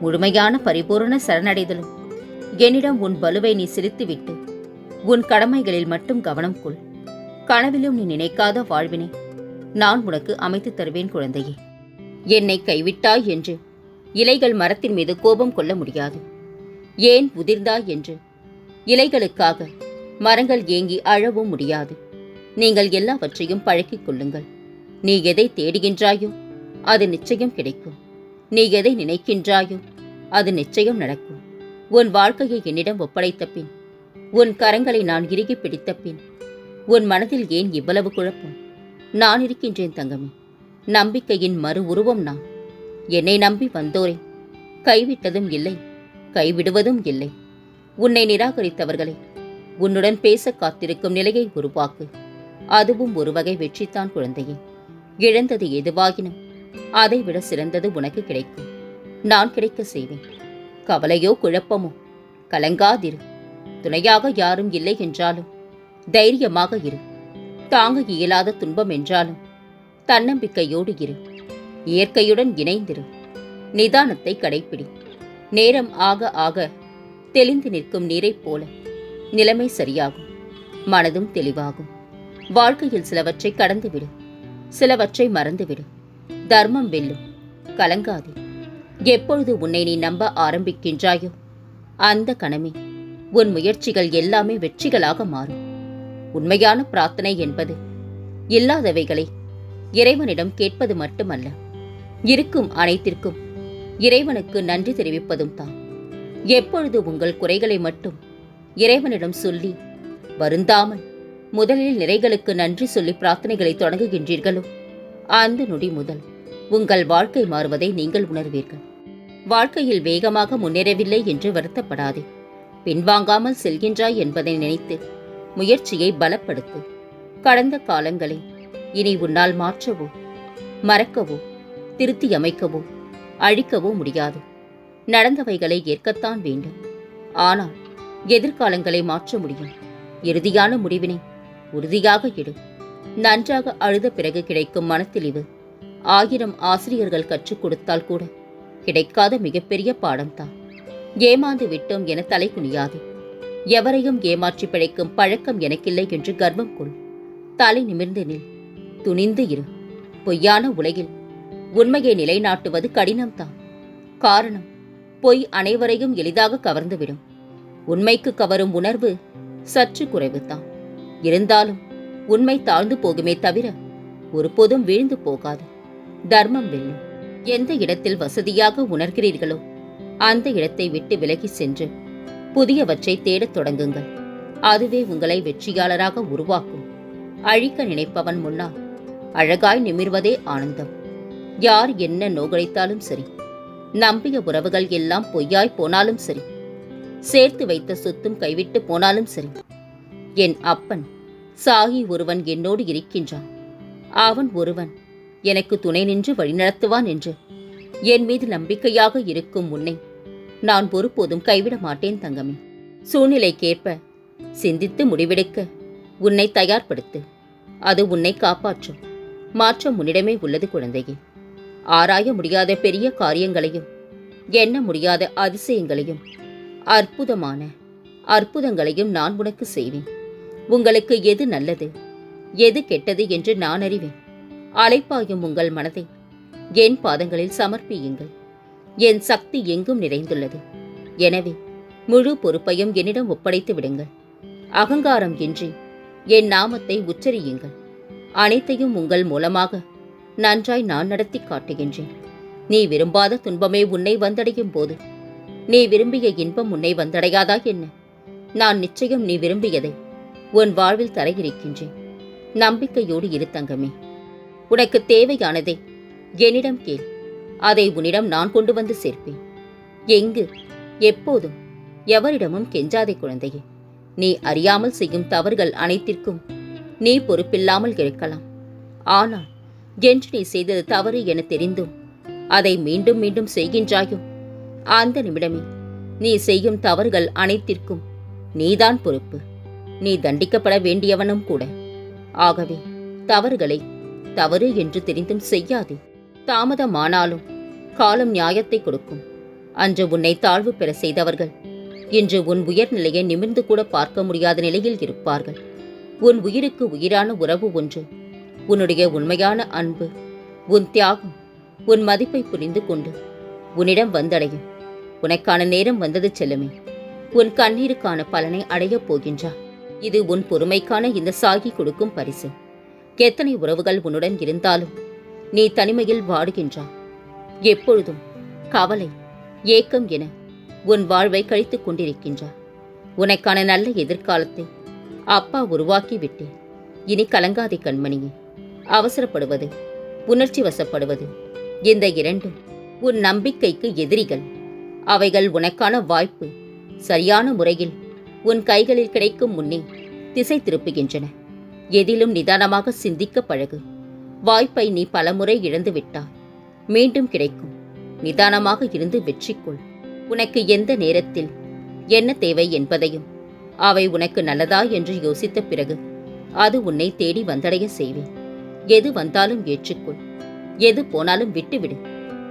முழுமையான பரிபூரண சரணடைதலும். என்னிடம் உன் பலுவை நீ சிரித்துவிட்டு உன் கடமைகளில் மட்டும் கவனம் கொள். கனவிலும் நீ நினைக்காத வாழ்வினை நான் உனக்கு அமைத்துத் தருவேன் குழந்தையே. என்னை கைவிட்டாய் என்று இலைகள் மரத்தின் மீது கோபம் கொள்ள முடியாது. ஏன் உதிர்ந்தாய் என்று இலைகளுக்காக மரங்கள் ஏங்கி அழவும் முடியாது. நீங்கள் எல்லாவற்றையும் பழக்கிக் கொள்ளுங்கள். நீ எதை தேடுகின்றாயோ அது நிச்சயம் கிடைக்கும். நீ எதை நினைக்கின்றாயோ அது நிச்சயம் நடக்கும். உன் வாழ்க்கையை என்னிடம் ஒப்படைத்த பின் உன் கரங்களை நான் இறுகி பிடித்த பின் உன் மனதில் ஏன் இவ்வளவு குழப்பம்? நான் இருக்கின்றேன் தங்கமே நம்பிக்கையின் மறு உருவம் நான். என்னை நம்பி வந்தோரே கைவிட்டதும் இல்லை கைவிடுவதும் இல்லை. உன்னை நிராகரித்தவர்களை உன்னுடன் பேச காத்திருக்கும் நிலையை உருவாக்கு. அதுவும் ஒரு வகை வெற்றித்தான் குழந்தையே. இழந்தது எதுவாகினும் அதைவிட சிறந்தது உனக்கு கிடைக்கும். நான் கிடைக்க செய்வேன். கவலையோ குழப்பமோ கலங்காதிரு. துணையாக யாரும் இல்லை என்றாலும் தைரியமாக இரு. தாங்க இயலாத துன்பம் என்றாலும் தன்னம்பிக்கையோடு இரு. இயற்கையுடன் இணைந்திரு. நிதானத்தை கடைப்பிடி. நேரம் ஆக ஆக தெளிந்து நிற்கும் நீரைப் போல நிலைமை சரியாகும். மனதும் தெளிவாகும். வாழ்க்கையில் சிலவற்றை கடந்துவிடு. சிலவற்றை மறந்துவிடு. தர்மம் வெல்லும். கலங்காதே. எப்பொழுது உன்னை நீ நம்ப ஆரம்பிக்கின்றாயோ அந்த கணமே உன் முயற்சிகள் எல்லாமே வெற்றிகளாக மாறும். உண்மையான பிரார்த்தனை என்பது இல்லாதவைகளை இறைவனிடம் கேட்பது மட்டுமல்ல இருக்கும் அனைத்திற்கும் இறைவனுக்கு நன்றி தெரிவிப்பதும் தான். எப்பொழுது உங்கள் குறைகளை மட்டும் இறைவனிடம் சொல்லி வருந்தாமல் முதலில் நிறைகளுக்கு நன்றி சொல்லி பிரார்த்தனைகளை தொடங்குகின்றீர்களோ அந்த நொடி முதல் உங்கள் வாழ்க்கை மாறுவதை நீங்கள் உணர்வீர்கள். வாழ்க்கையில் வேகமாக முன்னேறவில்லை என்று வருத்தப்படாதே. பின்வாங்காமல் செல்கின்றாய் என்பதை நினைத்து முயற்சியை பலப்படுத்து. கடந்த காலங்களை இனி உன்னால் மாற்றவோ மறக்கவோ திருத்தி அமைக்கவோ அழிக்கவோ முடியாது. நடந்தவைகளை ஏற்கத்தான் வேண்டும். ஆனால் எதிர்காலங்களை மாற்ற முடியும். இறுதியான முடிவினை உறுதியாக எடு. நன்றாக அழுத பிறகு கிடைக்கும் மனத்தெளிவு. ஆயிரம் ஆசிரியர்கள் கற்றுக் கொடுத்தால் கூட கிடைக்காத மிகப்பெரிய பாடம்தான். ஏமாந்து விட்டோம் என தலை குனியாது. எவரையும் ஏமாற்றி பிழைக்கும் பழக்கம் எனக்கில்லை என்று கர்வம் கொள். தலை நிமிர்ந்து நில். துணிந்து இரு. பொய்யான உலகில் உண்மையை நிலைநாட்டுவது கடினம்தான். காரணம் பொய் அனைவரையும் எளிதாக கவர்ந்துவிடும். உண்மைக்கு கவரும் உணர்வு சற்று குறைவுதான். இருந்தாலும் உண்மை தாழ்ந்து போகுமே தவிர ஒருபோதும் வீழ்ந்து போகாது. தர்மம் வெல்லும். எந்த இடத்தில் வசதியாக உணர்கிறீர்களோ அந்த இடத்தை விட்டு விலகி சென்று புதியவற்றை தேடத் தொடங்குங்கள். அதுவே உங்களை வெற்றியாளராக உருவாக்கும். அழிக்க நினைப்பவன் முன்னால் அழகாய் நிமிர்வதே ஆனந்தம். யார் என்ன நோகழைத்தாலும் சரி நம்பிய உறவுகள் எல்லாம் பொய்யாய் போனாலும் சரி சேர்த்து வைத்த சொத்தும் கைவிட்டு போனாலும் சரி என் அப்பன் சாகி ஒருவன் என்னோடு இருக்கின்றான். அவன் ஒருவன் எனக்கு துணை நின்று வழிநடத்துவான் என்று. என் மீது நம்பிக்கையாக இருக்கும் உன்னை நான் ஒருபோதும் கைவிட மாட்டேன் தங்கமே. சூழ்நிலைக்கேற்ப சிந்தித்து முடிவெடுக்க உன்னை தயார்படுத்து. அது உன்னை காப்பாற்றும். மாற்றம் உன்னிடமே உள்ளது குழந்தையே. ஆராய முடியாத பெரிய காரியங்களையும் எண்ண முடியாத அதிசயங்களையும் அற்புதமான அற்புதங்களையும் நான் உனக்கு செய்வேன். உங்களுக்கு எது நல்லது? எது கெட்டது என்று நான் அறிவேன். அலைப்பாயும் உங்கள் மனதை என் பாதங்களில் சமர்ப்பியுங்கள். என் சக்தி எங்கும் நிறைந்துள்ளது. எனவே முழு பொறுப்பையும் என்னிடம் ஒப்படைத்து விடுங்கள். அகங்காரம் இன்றி என் நாமத்தை உச்சரியுங்கள். அனைத்தையும் உங்கள் மூலமாக நன்றாய் நான் நடத்தி காட்டுகின்றேன். நீ விரும்பாத துன்பமே உன்னை வந்தடையும் போது. நீ விரும்பிய இன்பம் உன்னை வந்தடையாதா என்ன? நான் நிச்சயம் நீ விரும்பியதை உன் வாழ்வில் தர இருக்கின்றேன் நம்பிக்கையோடு இரு தங்கமே. உனக்கு தேவையானதை என்னிடம் கேள். அதை உன்னிடம் நான் கொண்டு வந்து சேர்ப்பேன். எங்கு எப்போதும் எவரிடமும் கெஞ்சாதே குழந்தையே. நீ அறியாமல் செய்யும் தவறுகள் அனைத்திற்கும் நீ பொறுப்பில்லாமல் இருக்கலாம். ஆனால் என்று நீ செய்தது தவறு என தெரிந்தும் அதை மீண்டும் மீண்டும் செய்கின்றாயோ? அந்த நிமிடமே நீ செய்யும் தவறுகள் அனைத்திற்கும் நீதான் பொறுப்பு. நீ தண்டிக்கப்பட வேண்டியவனும் கூட. ஆகவே தவறுகளை தவறு என்று தெரிந்தும் செய்யாதே. தாமதமானாலும் காலம் நியாயத்தை கொடுக்கும். அன்று உன்னை தாழ்வு பெற செய்தவர்கள் இன்று உன் உயர்நிலையை நிமிர்ந்து கூட பார்க்க முடியாத நிலையில் இருப்பார்கள். உன் உயிருக்கு உயிரான உறவு ஒன்று உன்னுடைய உண்மையான அன்பு உன் தியாகம் உன் மதிப்பை புரிந்து கொண்டு உன்னிடம் வந்தடையும். உனக்கான நேரம் வந்தது செல்லுமே. உன் கண்ணீருக்கான பலனை அடையப் போகின்றா. இது உன் பொறுமைக்கான இந்த சாகி கொடுக்கும் பரிசு. எத்தனை உறவுகள் உன்னுடன் இருந்தாலும் நீ தனிமையில் வாடுகின்றாய். எப்பொழுதும் கவலை ஏக்கம் என உன் வாழ்வை கழித்துக் கொண்டிருக்கின்றார் உனக்கான நல்ல எதிர்காலத்தை அப்பா உருவாக்கி விட்டேன் இனி கலங்காதே கண்மணியே. அவசரப்படுவது உணர்ச்சி வசப்படுவது இந்த இரண்டும் உன் நம்பிக்கைக்கு எதிரிகள். அவைகள் உனக்கான வாய்ப்பு சரியான முறையில் உன் கைகளில் கிடைக்கும் முன்னே திசை திருப்புகின்றன. எதிலும் நிதானமாக சிந்திக்க பழகு. வாய்ப்பை நீ பலமுறை இழந்து விட்டாய் மீண்டும் கிடைக்கும். நிதானமாக இருந்து வெற்றிக்கொள். உனக்கு எந்த நேரத்தில் என்ன தேவை என்பதையும் அவை உனக்கு நல்லதா என்று யோசித்த பிறகு அது உன்னை தேடி வந்தடைய செய்வேன். எது வந்தாலும் ஏற்றுக்கொள். எது போனாலும் விட்டுவிடு.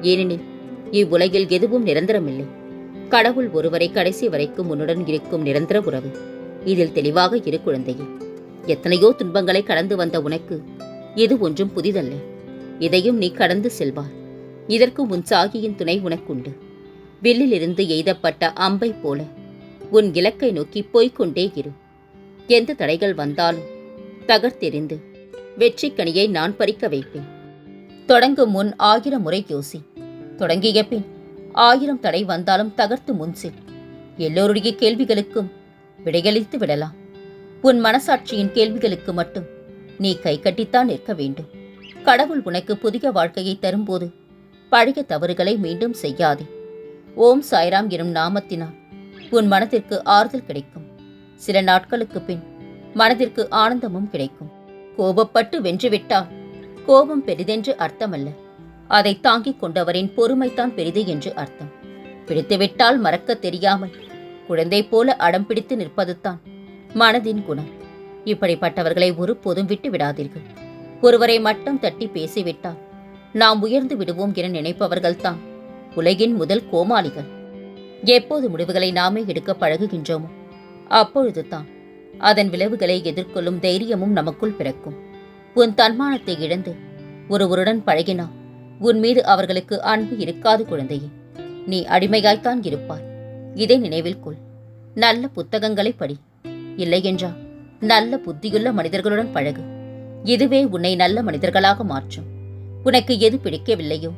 ஏனெனில் இவ்வுலகில் எதுவும் நிரந்தரமில்லை. கடவுள் ஒருவரை கடைசி வரைக்கும் உன்னுடன் இருக்கும் நிரந்தர உறவு. இதில் தெளிவாக இரு குழந்தையே. எத்தனையோ துன்பங்களை கடந்து வந்த உனக்கு இது ஒன்றும் புதிதல்ல. இதையும் நீ கடந்து செல்வார் இதற்கு உன் சாகியின் துணை உனக்குண்டு. வில்லிலிருந்து எய்தப்பட்ட அம்பை போல உன் இலக்கை நோக்கி போய்கொண்டே இரு. எந்த தடைகள் வந்தாலும் தகர்த்தெறிந்து வெற்றிக்கனியை நான் பறிக்க வைப்பேன். தொடங்கும் முன் ஆயிரம் முறை யோசி. தொடங்கிய பின் ஆயிரம் தடை வந்தாலும் தகர்த்து முன்சில் எல்லோருடைய கேள்விகளுக்கும் விடையளித்து விடலாம். உன் மனசாட்சியின் கேள்விகளுக்கு மட்டும் நீ கை கட்டித்தான் நிற்க வேண்டும். கடவுள் உனக்கு புதிய வாழ்க்கையை தரும்போது பழைய தவறுகளை மீண்டும் செய்யாதே. ஓம் சாய்ராம் எனும் நாமத்தினால் உன் மனதிற்கு ஆறுதல் கிடைக்கும். சில நாட்களுக்கு பின் மனதிற்கு ஆனந்தமும் கிடைக்கும். கோபப்பட்டு வென்றுவிட்டால் கோபம் பெரிதென்று அர்த்தமல்ல. அதை தாங்கிக் கொண்டவரின் பொறுமைதான் பெரிது என்று அர்த்தம். பிடித்துவிட்டால் மறக்கத் தெரியாமல் குழந்தை போல அடம் பிடித்து நிற்பதுதான் மனதின் குணம். இப்படிப்பட்டவர்களை ஒருபோதும் விட்டு விடாதீர்கள். ஒருவரை மட்டம் தட்டி பேசிவிட்டால் நாம் உயர்ந்து விடுவோம் என நினைப்பவர்கள்தான் உலகின் முதல் கோமாளிகள். எப்போது முடிவுகளை நாமே எடுக்க பழகுகின்றோமோ அப்பொழுதுதான் அதன் விளைவுகளை எதிர்கொள்ளும் தைரியமும் நமக்குள் பிறக்கும். உன் தன்மானத்தை இழந்து ஒருவருடன் பழகினால் உன் மீது அவர்களுக்கு அன்பு இருக்காது குழந்தையே. நீ அடிமையாய்த்தான் இருப்பாய். இதை நினைவில் கொள். நல்ல புத்தகங்களை படி. இல்லையென்றால் நல்ல புத்தியுள்ள மனிதர்களுடன் பழகு. இதுவே உன்னை நல்ல மனிதர்களாக மாற்றும். உனக்கு எது பிடிக்கவில்லையோ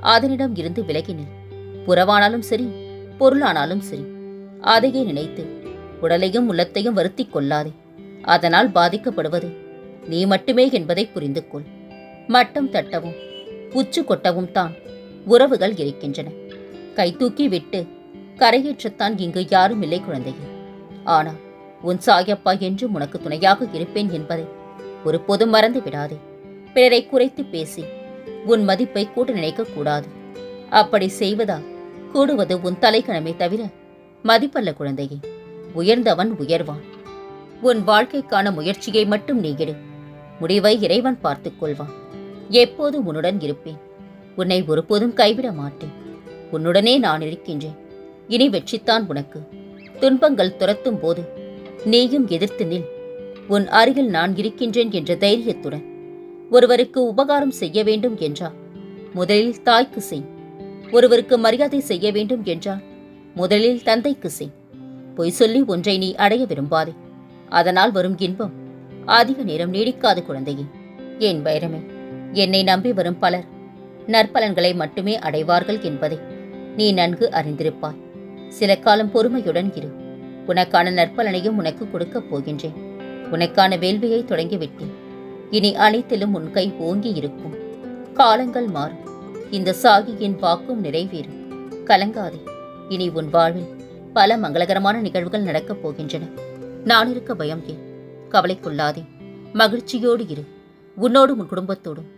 அதனிடம் இருந்து விலகினில் புறவானாலும் சரி பொருளானாலும் சரி அதையே நினைத்து உடலையும் உள்ளத்தையும் வருத்திக் கொள்ளாதே. அதனால் பாதிக்கப்படுவது நீ மட்டுமே என்பதை புரிந்து கொள் மட்டம் தட்டவும் உச்சு கொட்டவும் தான் உறவுகள் இருக்கின்றன. கை தூக்கி விட்டு கரையேற்றத்தான் இங்கு யாரும் இல்லை குழந்தையே. ஆனால் உன் சாயப்பா என்றும் உனக்கு துணையாக இருப்பேன் என்பதை ஒருபோதும் மறந்து விடாதே. பிறரை குறைத்து பேசி உன் மதிப்பை கூட்ட நினைக்க கூடாது. அப்படி செய்வதா கூடுவது உன் தலைக்கணமே தவிர மதிப்பல்ல குழந்தையே. உயர்ந்தவன் உயர்வான். உன் வாழ்க்கைக்கான முயற்சியை மட்டும் நீ எடு. முடிவை இறைவன் பார்த்துக் கொள்வான். எப்போதும் உன்னுடன் இருப்பேன். உன்னை ஒருபோதும் கைவிட மாட்டேன். உன்னுடனே நான் இருக்கின்றேன். இனி வெற்றித்தான் உனக்கு. துன்பங்கள் துரத்தும் போது நீயும் எதிர்த்து நில். உன் அருகில் நான் இருக்கின்றேன் என்ற தைரியத்துடன். ஒருவருக்கு உபகாரம் செய்ய வேண்டும் என்றால் முதலில் தாய்க்கு செய். ஒருவருக்கு மரியாதை செய்ய வேண்டும் என்றால் முதலில் தந்தைக்கு செய். பொய் சொல்லி ஒன்றை நீ அடைய விரும்பாதே. அதனால் வரும் இன்பம் அதிக நேரம் நீடிக்காது குழந்தையே. என் வைரமே. என்னை நம்பி வரும் பலர் நற்பலன்களை மட்டுமே அடைவார்கள் என்பதை நீ நன்கு அறிந்திருப்பாய். சில காலம் பொறுமையுடன் இரு. உனக்கான நற்பலனையும் உனக்கு கொடுக்கப் போகின்றேன். உனக்கான வேள்வியை தொடங்கிவிட்டேன். இனி அனைத்திலும் உன் கை ஓங்கி இருக்கும். காலங்கள் மாறும். இந்த சாகியின் வாக்கும் நிறைவேறும். கலங்காதே. இனி உன் வாழ்வில் பல மங்களகரமான நிகழ்வுகள் நடக்கப் போகின்றன. நான் இருக்க பயம் ஏன்? கவலைக்குள்ளாதே. மகிழ்ச்சியோடு இரு. உன்னோடும் உன் குடும்பத்தோடும்.